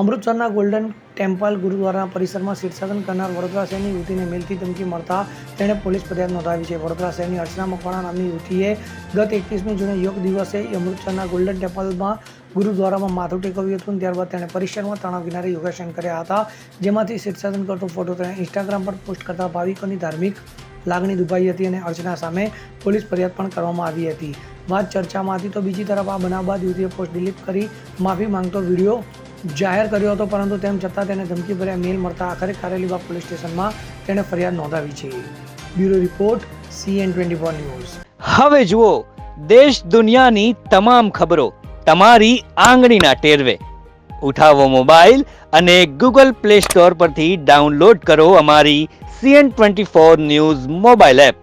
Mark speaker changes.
Speaker 1: અમૃતસરના golden temple gurdwara પરિસરમાં શીર્ષાસન કરનાર વડોદરા શહેરની યુવતીને મેલથી ધમકી મળતા તેણે પોલીસ ફરિયાદ નોંધાવી છે. વડોદરા શહેરની અર્ચના મકવાણા નામની યુવતીએ ગત એકવીસમી જૂને યોગ દિવસે અમૃતસરના ગોલ્ડન ટેમ્પલમાં ગુરુદ્વારામાં માથું ટેકવ્યું હતું. ત્યારબાદ તેણે પરિસરમાં તણાવ કિનારે યોગાસન કર્યા હતા, જેમાંથી શીર્ષાસન કરતો ફોટો તેણે ઇન્સ્ટાગ્રામ પર પોસ્ટ કરતા ભાવિકોની ધાર્મિક લાગણી દુભાઈ હતી અને અર્ચના સામે પોલીસ ફરિયાદ પણ કરવામાં આવી હતી. વાત ચર્ચામાં હતી તો બીજી તરફ આ બનાવ બાદ યુવતીએ પોસ્ટ ડિલીટ કરી, માફી માંગતો વીડિયો જાહેર કર્યો હતો, પરંતુ તેમ છતાં તેને ધમકીભર્યા મેલ મળતા આખરે કારેલીબાગ પોલીસ સ્ટેશનમાં તેણે ફરિયાદ નોંધાવી છે. Bureau report CN twenty four news.
Speaker 2: હવે જુઓ, દેશ દુનિયાની તમામ ખબરો તમારી આંગળીના ટેરવે. ઉઠાવો મોબાઈલ અને ગૂગલ પ્લે સ્ટોર પરથી ડાઉનલોડ કરો અમારી CN twenty four news mobile app.